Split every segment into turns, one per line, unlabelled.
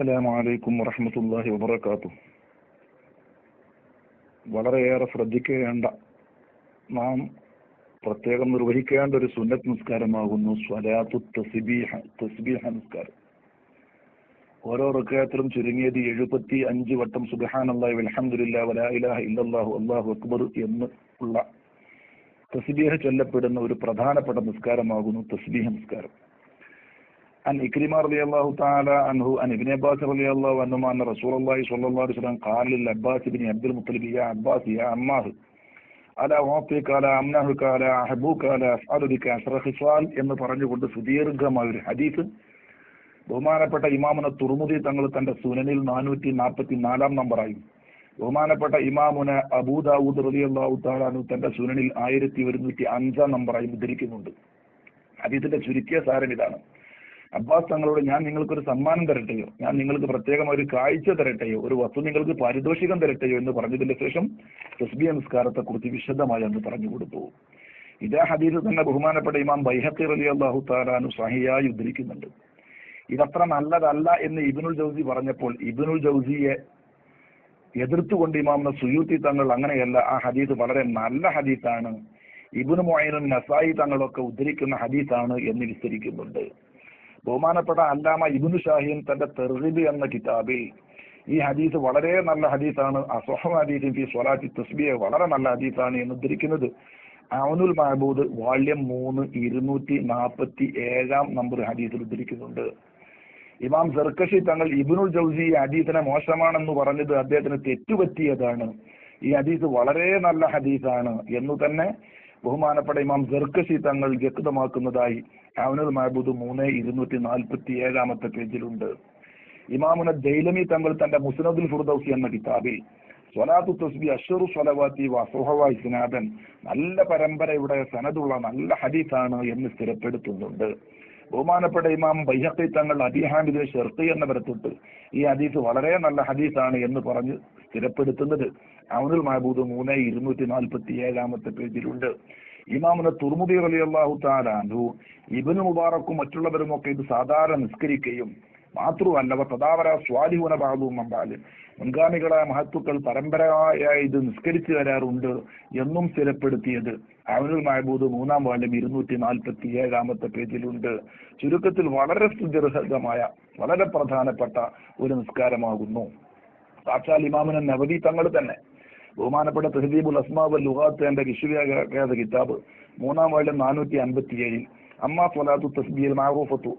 അസ്സലാമു അലൈക്കും വറഹമത്തല്ലാഹി വബറകാതുഹു. വളരെയേറെ ശ്രദ്ധിക്കേണ്ട നാം പ്രത്യേകം നിർവഹിക്കേണ്ട ഒരു സുന്നത്ത് നിസ്കാരമാകുന്നു സ്വലാത്തു തസ്ബീഹ തസ്ബീഹ നിസ്കാരം. ഓരോ റുക്കയത്തിലും ചുരുങ്ങിയത് എഴുപത്തി അഞ്ച് വട്ടം സുബ്ഹാനല്ലാഹി വൽഹംദുലില്ലാഹി വലാ ഇലാഹ ഇല്ലല്ലാഹു അല്ലാഹു അക്ബർ എന്ന് ഉള്ള തസ്ബീഹ ചൊല്ലപ്പെടുന്ന ഒരു പ്രധാനപ്പെട്ട നിസ്കാരമാകുന്നു തസ്ബീഹ നിസ്കാരം. عن إكرمة رضي الله تعالى عنه عن ابن عباس رضي الله عنهما أن رسول الله صلى الله عليه وسلم قال للعباس بن عبد المطلب يا عباس يا عماه ألا أعطيك ألا أمنعك ألا أحبوك ألا أفعل بك عشر خصال എന്ന് പറഞ്ഞുകൊണ്ട് സുദീർഘമായ ഒരു ഹദീസ് ബഹുമാനപ്പെട്ട ഇമാമുന തുറമുദി തങ്ങൾ തന്റെ സുനനിൽ നാനൂറ്റി നാൽപ്പത്തി നാലാം നമ്പറായി ബഹുമാനപ്പെട്ട ഇമാമുന അബൂദാവൂദ് റളിയല്ലാഹു താലാനു തന്റെ സുനനിൽ ആയിരത്തി ഒരുന്നൂറ്റി അഞ്ചാം നമ്പറായി ഉദ്ധരിക്കുന്നുണ്ട് ഹദീസിന്റെ ചുരുക്കിയ സാരം ഇതാണ് അബ്ബാസ് തങ്ങളോട് ഞാൻ നിങ്ങൾക്ക് ഒരു സമ്മാനം തരട്ടെയോ? ഞാൻ നിങ്ങൾക്ക് പ്രത്യേകം ഒരു കാഴ്ച തരട്ടെയോ? ഒരു വസ്തു നിങ്ങൾക്ക് പാരിതോഷികം തരട്ടെയോ എന്ന് പറഞ്ഞതിന്റെ ശേഷം തസ്ബിയ നിസ്കാരത്തെ കുറിച്ച് വിശദമായി അന്ന് പറഞ്ഞു കൊടുത്തു. ഇതേ ഹദീസ് തന്നെ ബഹുമാനപ്പെട്ട ഇമാം ബൈഹത്തി അലി അള്ളാഹു താലാനു സഹിയായി ഉദ്ധരിക്കുന്നുണ്ട്. ഇതത്ര നല്ലതല്ല എന്ന് ഇബിനുൽ ജൗസി പറഞ്ഞപ്പോൾ ഇബിനുൽ ജൗസിയെ എതിർത്തുകൊണ്ട് ഇമാമിന് സുയൂത്തി തങ്ങൾ അങ്ങനെയല്ല ആ ഹദീസ് വളരെ നല്ല ഹദീസാണ്. ഇബുനു മൊയ്നും നസായി തങ്ങളൊക്കെ ഉദ്ധരിക്കുന്ന ഹദീസാണ് എന്ന് വിസ്തരിക്കുന്നുണ്ട്. ബഹുമാനപ്പെട്ട അല്ലാമ ഇബുനു ഷാഹിൻ തന്റെ തെർഹിബ് എന്ന കിതാബിൽ ഈ ഹദീസ് വളരെ നല്ല ഹദീസാണ്. അസോഹം ഹദീസിൻ ഫി സ്വലാത്തി തസ്ബിയെ വളരെ നല്ല ഹദീസാണ് എന്ന് ഉദ്ധരിക്കുന്നത്. അവനുൽ മഹബൂദ് വാള്യം മൂന്ന് ഇരുന്നൂറ്റി നാൽപ്പത്തി ഏഴാം നമ്പർ ഹദീസിൽ ഉദ്ധരിക്കുന്നുണ്ട്. ഇമാം സർക്കഷി തങ്ങൾ ഇബിനുൽ ജൗസി ഈ ഹദീസിനെ മോശമാണെന്ന് പറഞ്ഞത് അദ്ദേഹത്തിന് തെറ്റുപറ്റിയതാണ്. ഈ ഹദീസ് വളരെ നല്ല ഹദീസാണ്. എന്ന് തന്നെ ബഹുമാനപ്പെട്ട ഇമാം സർക്കഷി തങ്ങൾ വ്യക്തമാക്കുന്നതായി അവനുൽ മഹബൂദ് മൂന്ന് ഇരുന്നൂറ്റി നാൽപ്പത്തി ഏഴാമത്തെ പേജിലുണ്ട്. ഇമാമുന ദൈലമി തങ്ങൾ തന്റെ മുസ്നദുൽ ഫുർദൌസി എന്ന കിതാബിൽ സ്വലാത്തു തസ്ബി അഷറു സ്വലവാത്തി വസുഹവ ഇസ്നാദൻ നല്ല പരമ്പരയുടെ സനതുള്ള നല്ല ഹദീസാണ് എന്ന് സ്ഥിരപ്പെടുത്തുന്നുണ്ട്. ബഹുമാനപ്പെട്ട ഇമാം ബൈഹത്തി തങ്ങൾ അബിഹാമിദിന് ഷെർത്തി എന്ന പരത്തൊട്ട് ഈ ഹദീസ് വളരെ നല്ല ഹദീസാണ് എന്ന് പറഞ്ഞ് സ്ഥിരപ്പെടുത്തുന്നത്. അവനുൽ മഹബൂദ് മൂന്ന് ഇരുന്നൂറ്റി നാൽപ്പത്തി ഏഴാമത്തെ പേജിലുണ്ട്. ഇമാമുന തുർമുദി അലി അള്ളാഹു താലാൻഹു ഇബിന് മുബാറക്കും മറ്റുള്ളവരും ഒക്കെ ഇത് സാധാരണ നിസ്കരിക്കുകയും മാത്രമല്ല തദാവര സ്വാലിഹുന ബാബുവും അമ്പാൽ മുൻഗാമികളായ മഹത്തുക്കൾ പരമ്പരയായി ഇത് നിസ്കരിച്ചു വരാറുണ്ട് എന്നും സ്ഥിരപ്പെടുത്തിയത് അവനുൽ മഹബൂദ് മൂന്നാം വാല്യം ഇരുന്നൂറ്റി നാൽപ്പത്തി ഏഴാമത്തെ പേജിലുണ്ട്. ചുരുക്കത്തിൽ വളരെ സുദീർഘമായ വളരെ പ്രധാനപ്പെട്ട ഒരു നിസ്കാരമാകുന്നു. സാക്ഷാൽ ഇമാമിന് നവതി തങ്ങൾ തന്നെ ബഹുമാനപ്പെട്ട തഹദീബുൽ അസ്മാബ് ലുഹാത്ത് എന്റെ വിശ്വവ്യാഖ്യാത കിതാബ്. മൂന്നാം വാർഡ് നാനൂറ്റി അൻപത്തി ഏഴിൽ അമ്മ സ്വലാത്തു തസ്ബിയിൽ മാറൂഫത്തു.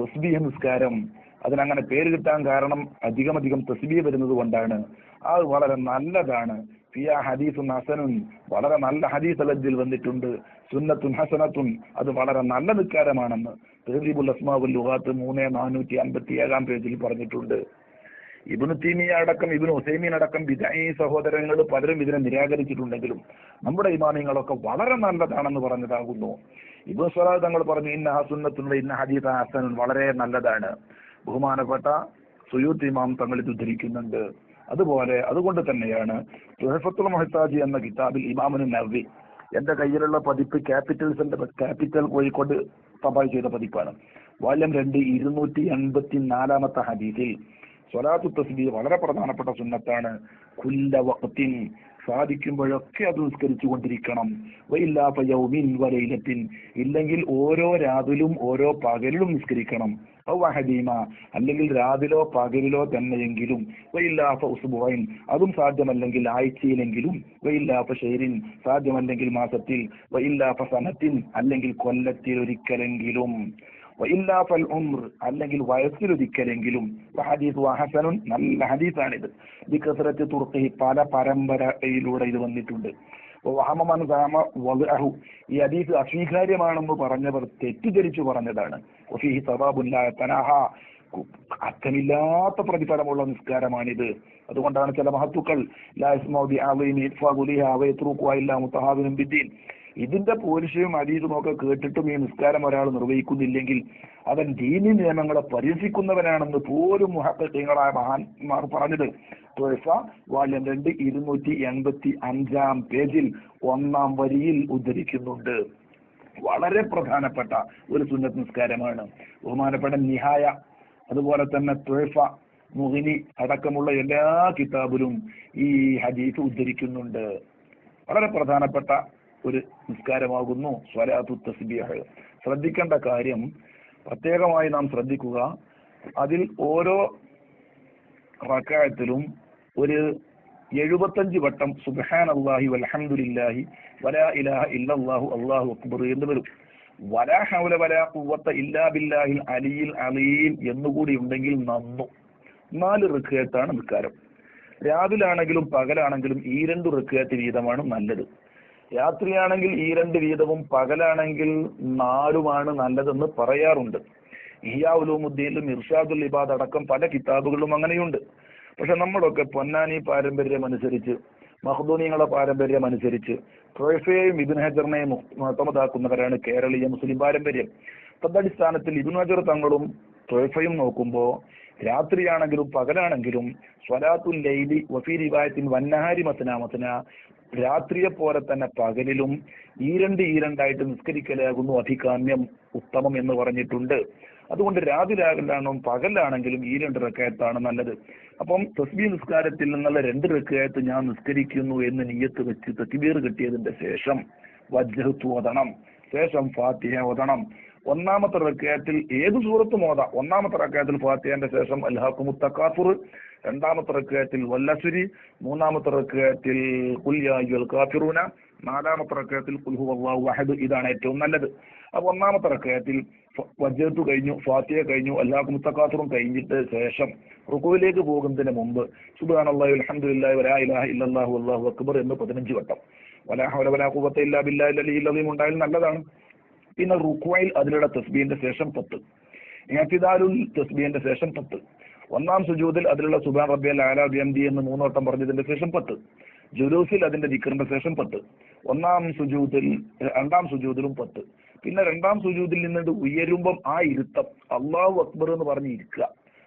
തസ്ബീഹ് നിസ്കാരം. അതിനങ്ങനെ പേര് കിട്ടാൻ കാരണം അധികമധികം തസ്ബീഹ് വരുന്നത് കൊണ്ടാണ്. അത് വളരെ നല്ലതാണ്. ഫിയ ഹദീസുൻ ഹസനും വളരെ നല്ല ഹദീസ് അലജിൽ വന്നിട്ടുണ്ട്. സുന്നത്തുൻ ഹസനത്തും അത് വളരെ നല്ല നിസ്കാരമാണെന്ന് തെഹദീബുൽ അസ്മാബുൽ ലുഹാത്ത് മൂന്ന് നാനൂറ്റി അൻപത്തി ഏഴാം പേജിൽ പറഞ്ഞിട്ടുണ്ട്. ഇബിനു തീമിയ അടക്കം ഇബിനു ഹുസൈമീൻ അടക്കം ബിദായി സഹോദരങ്ങൾ പലരും ഇതിനെ നിരാകരിച്ചിട്ടുണ്ടെങ്കിലും നമ്മുടെ ഇമാമിങ്ങളൊക്കെ വളരെ നല്ലതാണെന്ന് പറഞ്ഞതാകുന്നു. ഇബു സ്വലാദ് തങ്ങൾ പറഞ്ഞു ഇന്ന ഹസുന്നത്തുള്ള ഇന്ന ഹദീസ് ഹസൻ വളരെ നല്ലതാണ്. ബഹുമാനപ്പെട്ട സുയൂത്ത് ഇമാം തങ്ങൾ ഇത് ഉദ്ധരിക്കുന്നുണ്ട്. അതുപോലെ അതുകൊണ്ട് തന്നെയാണ് തുഹഫത്തുൽ മഹത്താജി എന്ന കിതാബിൽ ഇമാമിന് നവി എന്റെ കയ്യിലുള്ള പതിപ്പ് ക്യാപിറ്റൽസിന്റെ ക്യാപിറ്റൽ കോഴിക്കോട് തപാൽ ചെയ്ത പതിപ്പാണ്. വാല്യം രണ്ട് ഇരുന്നൂറ്റി എൺപത്തി നാലാമത്തെ ഹദീസിൽ സ്വലാത്തു തസ്ബീ വളരെ പ്രധാനപ്പെട്ട സുന്നത്താണ്. കുല്ല വഖ്തിൻ സാധിക്കുമ്പോഴൊക്കെ അത് നിസ്കരിച്ചു കൊണ്ടിരിക്കണം. വൈല്ലാത്ത യൗമിൻ വലയിലത്തിൻ ഇല്ലെങ്കിൽ ഓരോ രാവിലും ഓരോ പകലിലും നിസ്കരിക്കണം. ഔഹദീമ അല്ലെങ്കിൽ രാവിലോ പകലിലോ തന്നെയെങ്കിലും. വൈലാഫ ഉസുബോയിൻ അതും സാധ്യമല്ലെങ്കിൽ ആഴ്ചയിലെങ്കിലും. വൈലാഫ ഷെയ്രിൻ സാധ്യമല്ലെങ്കിൽ മാസത്തിൽ. വൈലാഫ സനത്തിൻ അല്ലെങ്കിൽ കൊല്ലത്തിൽ ഒരിക്കലെങ്കിലും വൈല്ലാഫൽ ഉംർ അല്ലെങ്കിൽ വയസ്സിലൊരിക്കലെങ്കിലും ഹദീസ് ഹസനുൻ നല്ല ഹദീസാണിത്. ബിക്കസരത്ത് തുർക്കി പല പരമ്പരയിലൂടെ ഇത് വന്നിട്ടുണ്ട്. ഈ അദീസ് അസ്വീകാര്യമാണെന്ന് പറഞ്ഞവർ തെറ്റിദ്ധരിച്ചു പറഞ്ഞതാണ്. അർത്ഥമില്ലാത്ത പ്രതിഫലമുള്ള നിസ്കാരമാണിത്. അതുകൊണ്ടാണ് ചില മഹത്തുക്കൾ ഇതിന്റെ പോലീഷയും അരീതും ഒക്കെ കേട്ടിട്ടും ഈ നിസ്കാരം ഒരാൾ നിർവഹിക്കുന്നില്ലെങ്കിൽ അവൻ ദീനി നിയമങ്ങളെ പരിഹസിക്കുന്നവനാണെന്ന് പോലും മുഹക്കങ്ങളായ മഹാന്മാർ പറഞ്ഞത്. തുഴഫ വാല്യം രണ്ട് ഇരുന്നൂറ്റി എൺപത്തി അഞ്ചാം പേജിൽ ഒന്നാം വരിയിൽ ഉദ്ധരിക്കുന്നുണ്ട്. വളരെ പ്രധാനപ്പെട്ട ഒരു സുന്നത്ത് നിസ്കാരമാണ്. ബഹുമാനപ്പെട്ട നിഹായ അതുപോലെ തന്നെ തുഴഫ മുഹിനി അടക്കമുള്ള എല്ലാ കിതാബിലും ഈ ഹദീസ് ഉദ്ധരിക്കുന്നുണ്ട്. വളരെ പ്രധാനപ്പെട്ട ഒരു നിസ്കാരമാകുന്നു. സ്വലാത്തു തസ്ബീഹ്. ശ്രദ്ധിക്കേണ്ട കാര്യം പ്രത്യേകമായി നാം ശ്രദ്ധിക്കുക. അതിൽ ഓരോ റക്കായത്തിലും ഒരു എഴുപത്തഞ്ച് വട്ടം സുബഹാൻ അള്ളാഹി വൽഹംദുലില്ലാഹി വലാ ഇലാഹ ഇല്ലല്ലാഹു അല്ലാഹു അക്ബർ എന്ന് വരും. വലാ ഹൗല വലാ ഖുവത്ത ഇല്ലാ ബില്ലാഹിൽ അലിയിൽ അലീം എന്നുകൂടി ഉണ്ടെങ്കിൽ നന്നു. നാല് റിക്കയത്താണ് നിസ്കാരം. രാവിലാണെങ്കിലും പകലാണെങ്കിലും ഈ രണ്ട് റിക്കയത്ത് വീതമാണ് നല്ലത്. രാത്രിയാണെങ്കിൽ ഈ രണ്ട് വീതവും പകലാണെങ്കിൽ നാലുമാണ് നല്ലതെന്ന് പറയാറുണ്ട്. ഇയാ ഉലൂമുദ്ദീനിലും ഇർഷാദുൽ ഇബാദ് അടക്കം പല കിതാബുകളിലും അങ്ങനെയുണ്ട്. പക്ഷെ നമ്മളൊക്കെ പൊന്നാനി പാരമ്പര്യം അനുസരിച്ച് മഹദൂനിയങ്ങളെ പാരമ്പര്യം അനുസരിച്ച് ട്രോഫയെയും ഇബിൻ ഹജറിനെയും മുഹമ്മദാക്കുന്നവരാണ് കേരളീയ മുസ്ലിം പാരമ്പര്യം. തദ്ടിസ്ഥാനത്തിൽ ഇബിൻ ഹജർ തങ്ങളും ട്രോഫയും നോക്കുമ്പോൾ രാത്രിയാണെങ്കിലും പകലാണെങ്കിലും സ്വലാത്തുൽ ലൈലി വഫീ വന്നഹാരി മസന രാത്രിയെ പോലെ തന്നെ പകലിലും ഈരണ്ട് ഈരണ്ടായിട്ട് നിസ്കരിക്കലാകുന്നു അധികാമ്യം ഉത്തമം എന്ന് പറഞ്ഞിട്ടുണ്ട്. അതുകൊണ്ട് രാവിലാകലാണോ പകലാണെങ്കിലും ഈ രണ്ട് റക്കായത്താണ് നല്ലത്. അപ്പം തസ്ബി നിസ്കാരത്തിൽ നിന്നുള്ള രണ്ട് റക്കായത്ത് ഞാൻ നിസ്കരിക്കുന്നു എന്ന് നീയത്ത് വെച്ച് തക്ബീർ കിട്ടിയതിന്റെ ശേഷം വജ്രത്ത് ഓതണം. ശേഷം ഫാത്തിഹ ഓതണം. ഒന്നാമത്തെ റക്കയത്തിൽ ഏത് സൂറത്ത് മോത? ഒന്നാമത്തെ റക്കയത്തിൽ ഫാത്തിയാന്റെ ശേഷം അൽഹാഖുമു തക്കാഫുർ രണ്ടാമത്തെ റക്കയത്തിൽ വല്ലസുരി മൂന്നാമത്തെ റക്കായത്തിൽ കുല്യായുൽ കാഫിറൂന നാലാമത്തെ റക്കയത്തിൽ കുൽഹു അള്ളാഹു വഹദ് ഇതാണ് ഏറ്റവും നല്ലത്. അപ്പൊ ഒന്നാമത്തെ റക്കയത്തിൽ വജ്രത്ത് കഴിഞ്ഞു ഫാത്തിയ കഴിഞ്ഞു അല്ലാഹു മുത്തക്കാത്തറും കഴിഞ്ഞിട്ട് ശേഷം റുക്കുവിലേക്ക് പോകുന്നതിന് മുമ്പ് സുബാൻ അള്ളാഹു അലഹമുല്ലാ വലാ ഇലാഹ ഇല്ലല്ലാഹു അല്ലാഹു അക്ബർ എന്ന് പതിനഞ്ച് വട്ടം. വലാഹ വലാ ഖുവത്ത ഇല്ലാ ബില്ലാ അലിയിൽ ഇല്ലതയും ഉണ്ടായാലും നല്ലതാണ്. പിന്നെ റുക്വയിൽ അതിലുള്ള തസ്ബീന്റെ ശേഷം പത്ത് ഇഅ്തിദാലുൽ തസ്ബീന്റെ ശേഷം പത്ത് ഒന്നാം സുജൂദിൽ അതിലുള്ള സുബാൻ റബ്ബിയൽ ആലാ ബിയംദി എന്ന് മൂന്നോട്ടം പറഞ്ഞതിന്റെ ശേഷം പത്ത് ജുലൂസിൽ അതിന്റെ ദിക്കറിന്റെ ശേഷം പത്ത് ഒന്നാം സുജൂദിൽ രണ്ടാം സുജൂദിലും പത്ത് പിന്നെ രണ്ടാം സുജൂദിൽ നിന്നിട്ട് ഉയരുമ്പം ആ ഇരുത്തം അള്ളാഹു അക്ബർ എന്ന് പറഞ്ഞ് ഇരിക്കുക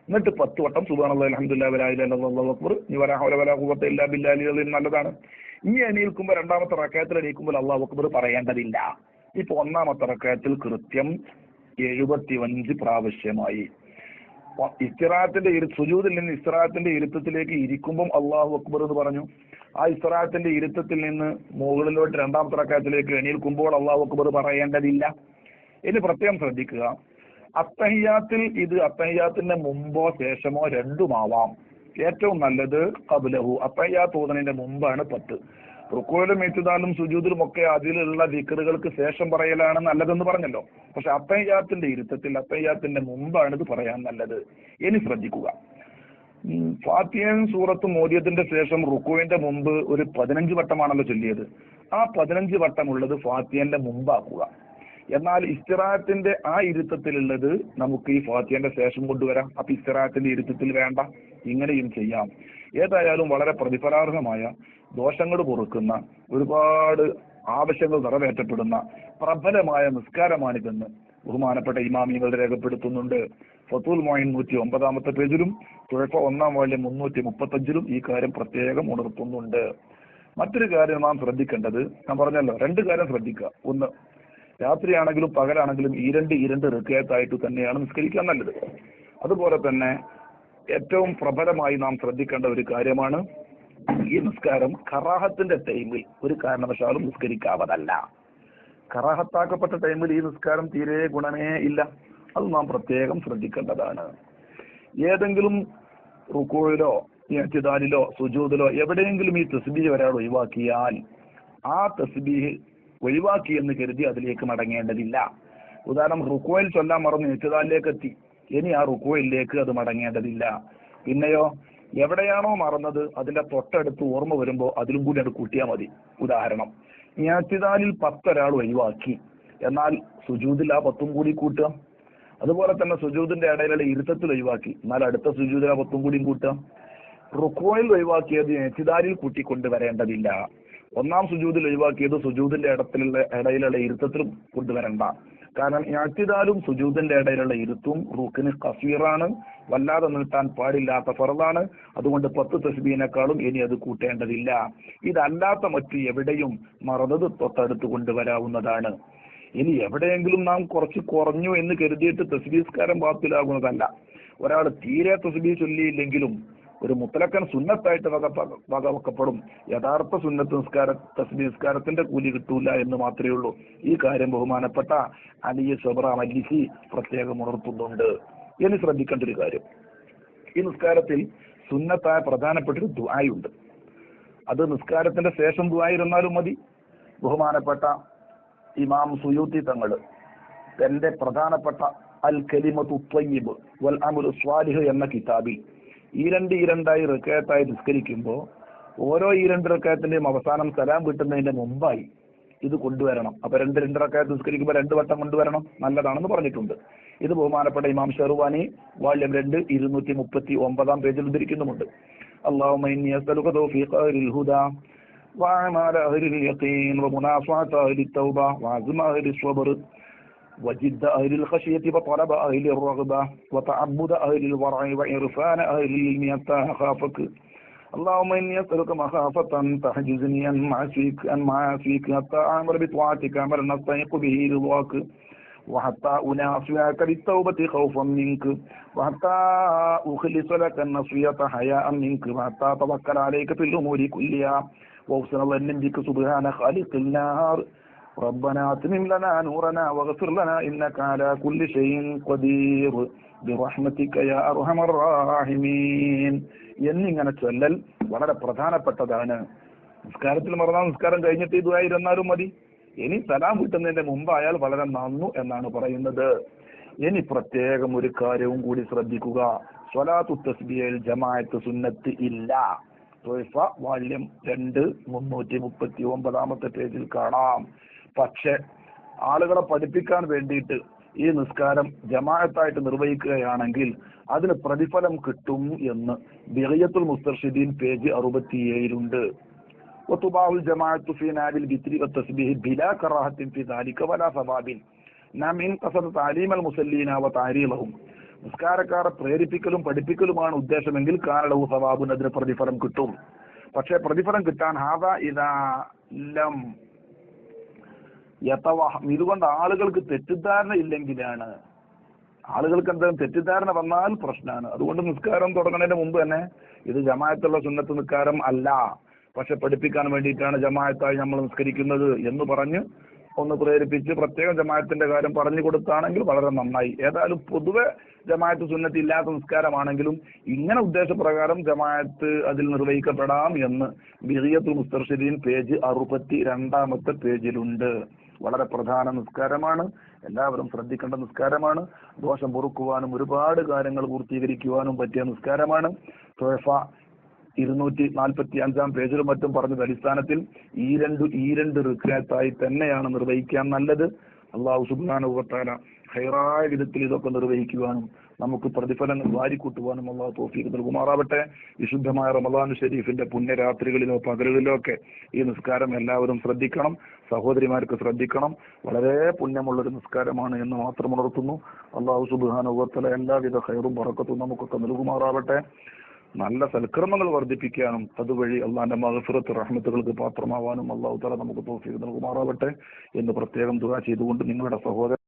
എന്നിട്ട് പത്ത് വട്ടം സുബാൻ അള്ളാഹ് അലഹമുല്ലാ അല്ലാഹു അക്ബർ നീ ഹൗല വലാ ഖുവത്ത ഇല്ലാ ബില്ലാഹി അലീം നല്ലതാണ് ഇനി എണീൽക്കുമ്പോ രണ്ടാമത്തെ റക്കായത്തിൽ എണീക്കുമ്പോൾ അള്ളാഹു അക്ബർ പറയേണ്ടതില്ല ഇപ്പൊ ഒന്നാമത്തെ റക്കായത്തിൽ കൃത്യം എഴുപത്തി അഞ്ച് പ്രാവശ്യമായി ഇസ്തിറാത്തിന്റെ സുജൂതിൽ നിന്ന് ഇസ്തിറാത്തിന്റെ ഇരുത്തത്തിലേക്ക് ഇരിക്കുമ്പം അള്ളാഹു അക്ബർ എന്ന് പറഞ്ഞു. ആ ഇസ്തിറാത്തിന്റെ ഇരുത്തത്തിൽ നിന്ന് മുകളിലോട്ട് രണ്ടാമത്തെ റക്കായത്തിലേക്ക് എണീൽക്കുമ്പോൾ അള്ളാഹു അക്ബർ പറയേണ്ടതില്ല. ഇനി പ്രത്യേകം ശ്രദ്ധിക്കുക. അത്തഹിയാത്തിൽ ഇത് അത്തഹിയാത്തിന്റെ മുമ്പോ ശേഷമോ രണ്ടുമാവാം. ഏറ്റവും നല്ലത് കബുലഹു അത്തഹിയാത്ത് ഓതനതിന്റെ മുമ്പാണ് പത്ത്. റുക്കോയിലും ഏറ്റുതാലും സുജൂതിലും ഒക്കെ അതിലുള്ള ദിക്കറുകൾക്ക് ശേഷം പറയലാണ് നല്ലതെന്ന് പറഞ്ഞല്ലോ. പക്ഷെ അത്തയ്യാത്തിന്റെ ഇരുത്തത്തിൽ അത്തയ്യാത്തിന്റെ മുമ്പാണ് ഇത് പറയാൻ നല്ലത്. ഇനി ശ്രദ്ധിക്കുക. ഫാത്തിയൻ സൂറത്ത് മോദിയത്തിന്റെ ശേഷം റുക്കുവിന്റെ മുമ്പ് ഒരു പതിനഞ്ച് വട്ടമാണല്ലോ ചൊല്ലിയത്. ആ പതിനഞ്ച് വട്ടമുള്ളത് ഫാത്തിയന്റെ മുമ്പാക്കുക. എന്നാൽ ഇസ്തിറാത്തിന്റെ ആ ഇരുത്തത്തിലുള്ളത് നമുക്ക് ഈ ഫാത്തിയന്റെ ശേഷം കൊണ്ടുവരാം. അപ്പൊ ഇസ്തിറാത്തിന്റെ ഇരുത്തത്തിൽ വേണ്ട. ഇങ്ങനെയും ചെയ്യാം. ഏതായാലും വളരെ പ്രതിഫലാർഹമായ ദോഷങ്ങൾ പൊറുക്കുന്ന ഒരുപാട് ആവശ്യങ്ങൾ നിറവേറ്റപ്പെടുന്ന പ്രബലമായ നിസ്കാരമാണിതെന്ന് ബഹുമാനപ്പെട്ട ഇമാമികൾ രേഖപ്പെടുത്തുന്നുണ്ട്. ഫത്തുൽ മോയിൻ നൂറ്റി ഒമ്പതാമത്തെ പേജിലും തുഴപ്പ ഒന്നാം വാല്യം മുന്നൂറ്റി മുപ്പത്തഞ്ചിലും ഈ കാര്യം പ്രത്യേകം ഉണർത്തുന്നുണ്ട്. മറ്റൊരു കാര്യം നാം ശ്രദ്ധിക്കേണ്ടത് ഞാൻ പറഞ്ഞല്ലോ രണ്ട് കാര്യം ശ്രദ്ധിക്കുക. ഒന്ന് രാത്രിയാണെങ്കിലും പകലാണെങ്കിലും ഈ രണ്ട് ഈ രണ്ട് ഋക്കായത്തായിട്ട് തന്നെയാണ് നിസ്കരിക്കാൻ നല്ലത്. അതുപോലെ തന്നെ ഏറ്റവും പ്രബലമായി നാം ശ്രദ്ധിക്കേണ്ട ഒരു കാര്യമാണ് ഈ നിസ്കാരം കറാഹത്തിന്റെ ടൈമിൽ ഒരു കാരണവശാലും നിസ്കരിക്കാവതല്ല. കറാഹത്താക്കപ്പെട്ട ടൈമിൽ ഈ നിസ്കാരം തീരെ ഗുണമേ ഇല്ല. അത് നാം പ്രത്യേകം ശ്രദ്ധിക്കേണ്ടതാണ്. ഏതെങ്കിലും റുക്കോയിലോ ചിതാലിലോ സുജൂതിലോ എവിടെയെങ്കിലും ഈ തസ്ബീഹ് ഒരാൾ ഒഴിവാക്കിയാൽ ആ തസ്ബീഹ് ഒഴിവാക്കി എന്ന് കരുതി അതിലേക്ക് മടങ്ങേണ്ടതില്ല. ഉദാഹരണം റുക്കോയിൽ ചൊല്ലാൻ മറന്ന് ഇത്തിദാലിലേക്ക് എത്തി. ഇനി ആ റുക്കോയിലേക്ക് അത് മടങ്ങേണ്ടതില്ല. പിന്നെയോ എവിടെയാണോ മറന്നത് അതിന്റെ തൊട്ടടുത്ത് ഓർമ്മ വരുമ്പോൾ അതിലും കൂടി അത് കൂട്ടിയാൽ മതി. ഉദാഹരണം ഞാത്തിദാലിൽ പത്തൊരാൾ ഒഴിവാക്കി. എന്നാൽ സുജൂദിൽ ആ പത്തും കൂടി കൂട്ടുക. അതുപോലെ തന്നെ സുജൂദിന്റെ ഇടയിലുള്ള ഇരുത്തത്തിൽ ഒഴിവാക്കി. എന്നാൽ അടുത്ത സുജൂദിൽ ആ പത്തും കൂടിയും കൂട്ടുക. റുക്കോയിൽ ഒഴിവാക്കിയത് ഞാത്തിദാലിൽ കൂട്ടിക്കൊണ്ട് വരേണ്ടതില്ല ഒന്നാം സുജൂദിൽ ഒഴിവാക്കിയത് സുജൂദിന്റെ ഇടത്തിലുള്ള ഇടയിലുള്ള ഇരുത്തത്തിലും കൊണ്ടുവരണ്ട. കാരണം ഞാറ്റിതാലും സുജൂദിന്റെ ഇടയിലുള്ള ഇരുത്തും റൂക്കിന് കസീറാണ് വല്ലാതെ നീട്ടാൻ പാടില്ലാത്ത ഫറദാണ്. അതുകൊണ്ട് പത്ത് തസ്ബീനേക്കാളും ഇനി അത് കൂട്ടേണ്ടതില്ല. ഇതല്ലാത്ത മറ്റു എവിടെയും മറന്നത് തൊട്ടടുത്ത് കൊണ്ടുവരാവുന്നതാണ്. ഇനി എവിടെയെങ്കിലും നാം കുറച്ച് കുറഞ്ഞു എന്ന് കരുതിയിട്ട് തസ്ബീസ്കാരം ബാത്തിലാകുന്നതല്ല. ഒരാൾ തീരെ തസ്ബീ ചൊല്ലിയില്ലെങ്കിലും ഒരു മുത്തലക്കൻ സുന്നത്തായിട്ട് വക വകവെക്കപ്പെടും. യഥാർത്ഥ സുന്നത്ത് നിസ്കാര തസ്ബി നിസ്കാരത്തിന്റെ കൂലി കിട്ടൂല എന്ന് മാത്രമേ ഉള്ളൂ. ഈ കാര്യം ബഹുമാനപ്പെട്ട അലിയ സബ്ര മല്ലിസി പ്രത്യേകം ഉണർത്തുന്നുണ്ട്. ഇനി ശ്രദ്ധിക്കേണ്ട ഒരു കാര്യം. ഈ നിസ്കാരത്തിൽ സുന്നത്തായ പ്രധാനപ്പെട്ട ഒരു ദുആയുണ്ട് അത് നിസ്കാരത്തിന്റെ ശേഷം ദുആയിരുന്നാലും മതി. ബഹുമാനപ്പെട്ട ഇമാം സുയൂത്തി തങ്ങൾ തന്റെ പ്രധാനപ്പെട്ട അൽ കലിമത്തു വൽ അമുൽ സ്വാലിഹ് എന്ന കിതാബിൽ ഈ രണ്ട് ഈ രണ്ടായി റിക്കയത്തായി നിസ്കരിക്കുമ്പോൾ ഓരോ ഈ രണ്ട് റക്കയത്തിന്റെയും അവസാനം സലാം കിട്ടുന്നതിന്റെ മുമ്പായി ഇത് കൊണ്ടുവരണം അപ്പൊ രണ്ട് രണ്ട് റക്കയത്ത് നിസ്കരിക്കുമ്പോൾ രണ്ട് വട്ടം കൊണ്ടുവരണം നല്ലതാണെന്ന് പറഞ്ഞിട്ടുണ്ട് ഇത് ബഹുമാനപ്പെട്ട ഇമാം ഷെറുവാനി വാള്യം രണ്ട് ഇരുന്നൂറ്റി മുപ്പത്തി ഒമ്പതാം പേജിൽ ഉദ്ധരിക്കുന്നുമുണ്ട് اللهم إني أسألك توفيق أهل الهدى وأعمال أهل اليقين ومنافعة أهل التوبة وعزم أهل الصبر وجد أهل الخشية وطلب أهل الرغبة وتعبد أهل الورع وعرفان أهل العلم حتى أخافك اللهم إني أسألك مخافة تحجزني عن معصيك عن معاصيك حتى أعمل بطاعتك عملا أستحق به رضاك. وحتى أنافعك بالتوبة خوفا منك. وحتى أخلص لك النصية حياء منك. وحتى أتوكل عليك في الأمور كلها. وأحسن ظن بك سبحان خالق النار. ربنا أتمم لنا نورنا واغفر لنا إنك على كل شيء قدير برحمتك يا أرحم الراحمين എന്നിങ്ങനെ ചൊല്ലൽ വളരെ പ്രധാനപ്പെട്ടതാണ് നിസ്കാരത്തിൽ മറന്നാൽ നിസ്കാരം കഴിഞ്ഞിട്ട് ഇതുമായിരുന്നാലും മതി ഇനി സലാം കിട്ടുന്നതിന്റെ മുമ്പായാൽ വളരെ നന്നു എന്നാണ് പറയുന്നത് ഇനി പ്രത്യേകം ഒരു കാര്യവും കൂടി ശ്രദ്ധിക്കുക സ്വലാത്തു തസ്ബിയയിൽ ജമാഅത്ത് സുന്നത്ത് ഇല്ല ത്വയ്ഫ വാല്യം രണ്ട് മുന്നൂറ്റി മുപ്പത്തി ഒമ്പതാമത്തെ പേജിൽ കാണാം പക്ഷെ ആളുകളെ പഠിപ്പിക്കാൻ വേണ്ടിയിട്ട് ഈ നിസ്കാരം ജമാഅത്തായിട്ട് നിർവഹിക്കുകയാണെങ്കിൽ അതിന് പ്രതിഫലം കിട്ടും എന്ന് ബിറിയത്തുൽ മുസ്തർഷിദീൻ പേജ് അറുപത്തിയേഴിലുണ്ട്. ഒത്തുബാഹുൽ ബിലാ വലാ നാം ഇൻ മുസല്ലീന നിസ്കാരക്കാരെ പ്രേരിപ്പിക്കലും പഠിപ്പിക്കലുമാണ് ഉദ്ദേശമെങ്കിൽ കാരണവും സവാബുൻ അതിന് പ്രതിഫലം കിട്ടും. പക്ഷേ പ്രതിഫലം കിട്ടാൻ ഹാദ ഇതാ ലം യതവഹം ഇതുകൊണ്ട് ആളുകൾക്ക് തെറ്റിദ്ധാരണ ഇല്ലെങ്കിലാണ്. ആളുകൾക്ക് എന്തെങ്കിലും തെറ്റിദ്ധാരണ വന്നാൽ പ്രശ്നമാണ് അതുകൊണ്ട് നിസ്കാരം തുടങ്ങുന്നതിന് മുമ്പ് തന്നെ ഇത് ജമായത്തുള്ള സുന്നത്ത് നിസ്കാരം അല്ല. പക്ഷെ പഠിപ്പിക്കാൻ വേണ്ടിയിട്ടാണ് ജമായത്തായി നമ്മൾ നിസ്കരിക്കുന്നത് എന്ന് പറഞ്ഞ് ഒന്ന് പ്രേരിപ്പിച്ച് പ്രത്യേകം ജമായത്തിന്റെ കാര്യം പറഞ്ഞു കൊടുത്താണെങ്കിൽ വളരെ നന്നായി. ഏതായാലും പൊതുവെ ജമായത്ത് സുന്നത്ത് ഇല്ലാത്ത നിസ്കാരമാണെങ്കിലും ഇങ്ങനെ ഉദ്ദേശപ്രകാരം ജമായത്ത് അതിൽ നിർവഹിക്കപ്പെടാം എന്ന് ബിറിയത്തുൽ മുസ്തർഷിദീൻ പേജ് അറുപത്തി രണ്ടാമത്തെ പേജിലുണ്ട്. വളരെ പ്രധാന നിസ്കാരമാണ്. എല്ലാവരും ശ്രദ്ധിക്കേണ്ട നിസ്കാരമാണ്. ദോഷം പൊറുക്കുവാനും ഒരുപാട് കാര്യങ്ങൾ പൂർത്തീകരിക്കുവാനും പറ്റിയ നിസ്കാരമാണ്. തൊഴഫ ഇരുന്നൂറ്റി നാൽപ്പത്തി അഞ്ചാം പേജിലും മറ്റും പറഞ്ഞത് അടിസ്ഥാനത്തിൽ ഈ രണ്ട് ഈ രണ്ട് റിക്കാത്തായി തന്നെയാണ് നിർവഹിക്കാൻ നല്ലത്. അള്ളാഹു സുബാനുഭവത്താല ഹൈറായ വിധത്തിൽ ഇതൊക്കെ നിർവഹിക്കുവാനും നമുക്ക് പ്രതിഫലങ്ങൾ വാരിക്കൂട്ടുവാനും അള്ളാഹു തോഫീക്ക് നൽകുമാറാവട്ടെ. വിശുദ്ധമായ റമദാൻ ഷെരീഫിന്റെ പുണ്യരാത്രികളിലോ പകലുകളിലോ ഒക്കെ ഈ നിസ്കാരം എല്ലാവരും ശ്രദ്ധിക്കണം. സഹോദരിമാർക്ക് ശ്രദ്ധിക്കണം. വളരെ പുണ്യമുള്ളൊരു നിസ്കാരമാണ് എന്ന് മാത്രം ഉണർത്തുന്നു. അള്ളാഹു സുബാനുഭവത്തിലെ എല്ലാവിധ ഹൈറും പറക്കത്തും നമുക്കൊക്കെ നൽകുമാറാവട്ടെ. നല്ല സൽക്കർമ്മങ്ങൾ വർദ്ധിപ്പിക്കാനും അതുവഴി അള്ളാന്റെ മഹഫിറത്ത് റഹ്മത്തുകൾക്ക് പാത്രമാവാനും അള്ളാഹു തല നമുക്ക് തോഫീക്ക് നൽകുമാറാവട്ടെ എന്ന് പ്രത്യേകം തുക ചെയ്തുകൊണ്ട് നിങ്ങളുടെ സഹോദരൻ